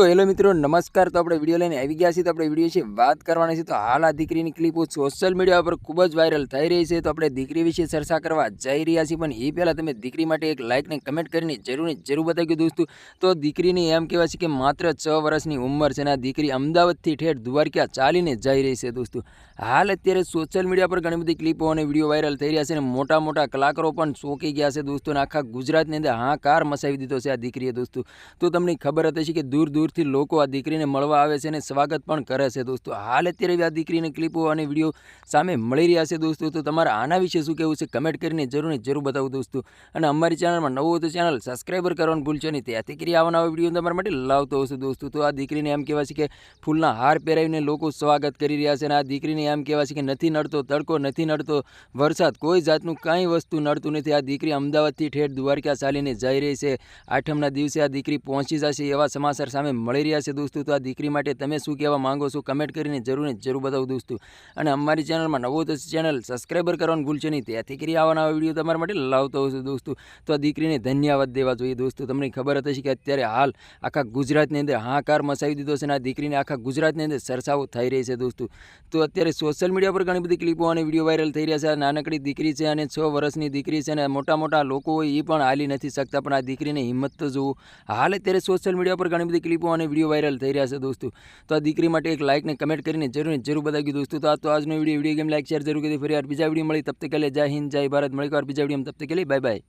તો હેલો મિત્રો, નમસ્કાર. તો આપણે વીડિયો લઈને આવી ગયા છીએ. તો આપણે વીડિયો વિશે વાત કરવાની છે. તો હાલ આ દીકરીની ક્લિપો સોશિયલ મીડિયા પર ખૂબ જ વાયરલ થઈ રહી છે. તો આપણે દીકરી વિશે ચર્ચા કરવા જઈ રહ્યા છીએ. પણ એ પહેલાં તમે દીકરી માટે એક લાઇક ને કમેન્ટ કરીને જરૂર ને જરૂર બતાવી દોસ્તો. તો દીકરીની એમ કહેવાય છે કે માત્ર છ વર્ષની ઉંમર છે અને આ દીકરી અમદાવાદથી ઠેઠ દ્વારકા ચાલીને જઈ રહી છે દોસ્તો. હાલ અત્યારે સોશિયલ મીડિયા પર ઘણી બધી ક્લિપો અને વીડિયો વાયરલ થઈ રહ્યા છે અને મોટા મોટા કલાકારો પણ ચોંકી ગયા છે દોસ્તો અને આખા ગુજરાતની અંદર હાહાકાર મચાવી દીધો છે આ દીકરીએ દોસ્તો. તો તમને ખબર હતી કે દૂર દૂર દૂરથી લોકો આ દીકરીને મળવા આવે છે અને સ્વાગત પણ કરે છે દોસ્તો. હાલ અત્યારે આ દીકરીની ક્લિપો અને વીડિયો સામે મળી રહ્યા છે દોસ્તો. તો તમારે આના વિશે શું કહેવું છે કમેન્ટ કરીને જરૂર જરૂર બતાવું દોસ્તો. અને અમારી ચેનલમાં નવું તો ચેનલ સબસ્ક્રાઈબર કરવાનું ભૂલશો નહીં. ત્યાંથી કરી આવવાના વીડિયો તમારા માટે લાવતો હશે દોસ્તો. તો આ દીકરીને એમ કહેવાય છે કે ફૂલના હાર પહેરાવીને લોકો સ્વાગત કરી રહ્યા છે અને આ દીકરીને એમ કહેવાય છે કે નથી નડતો તડકો, નથી નડતો વરસાદ. કોઈ જાતનું કાંઈ વસ્તુ નડતું નથી. આ દીકરી અમદાવાદથી ઠેઠ દ્વારકા ચાલીને જઈ રહી છે. આઠમના દિવસે આ દીકરી પહોંચી જશે એવા સમાચાર સામે મળી રહ્યા છે દોસ્તો. તો આ દીકરી માટે તમે શું કહેવા માંગો છો? કમેન્ટ કરીને જરૂરને જરૂર બતાવો દોસ્તો. અને અમારી ચેનલમાં નવો તો ચેનલ સબસ્ક્રાઈબર કરવાનું ભૂલશો નહીં. ત્યાંથી કરી આવવાના વીડિયો તમારા માટે લાવતો હશે દોસ્તો. તો આ દીકરીને ધન્યવાદ દેવા જોઈએ દોસ્તો. તમને ખબર હતી કે અત્યારે હાલ આખા ગુજરાતની અંદર હાહાકાર મચાવી દીધો છે અને આ દીકરીને આખા ગુજરાતની અંદર સરસાવો થઈ રહી છે દોસ્તો. તો અત્યારે સોશિયલ મીડિયા પર ઘણી બધી ક્લિપો અને વીડિયો વાયરલ થઈ રહ્યા છે. નાનકડી દીકરી છે અને છ વર્ષની દીકરી છે અને મોટા મોટા લોકો એ પણ હાલી નથી શકતા. પણ આ દીકરીને હિંમત તો જુઓ હાલ અત્યારે સોશિયલ મીડિયા પર ઘણી બધી ક્લિપો અને વીડિયો વાયરલ થઈ રહ્યા છે દોસ્તો. તો આ દીકરી માટે એક લાઇક ને કમેન્ટ કરીને જરૂર જરૂર બતાવી દોસ્તો. તો આ તો આજનો video video game like share જરૂર કરી ફરી યાર બીજા વીડિયો મળી. તબ તક લે. જય હિન્દ, જય ભારત. મળી વાર બીજા વીડિયો તબ તક બાય બાય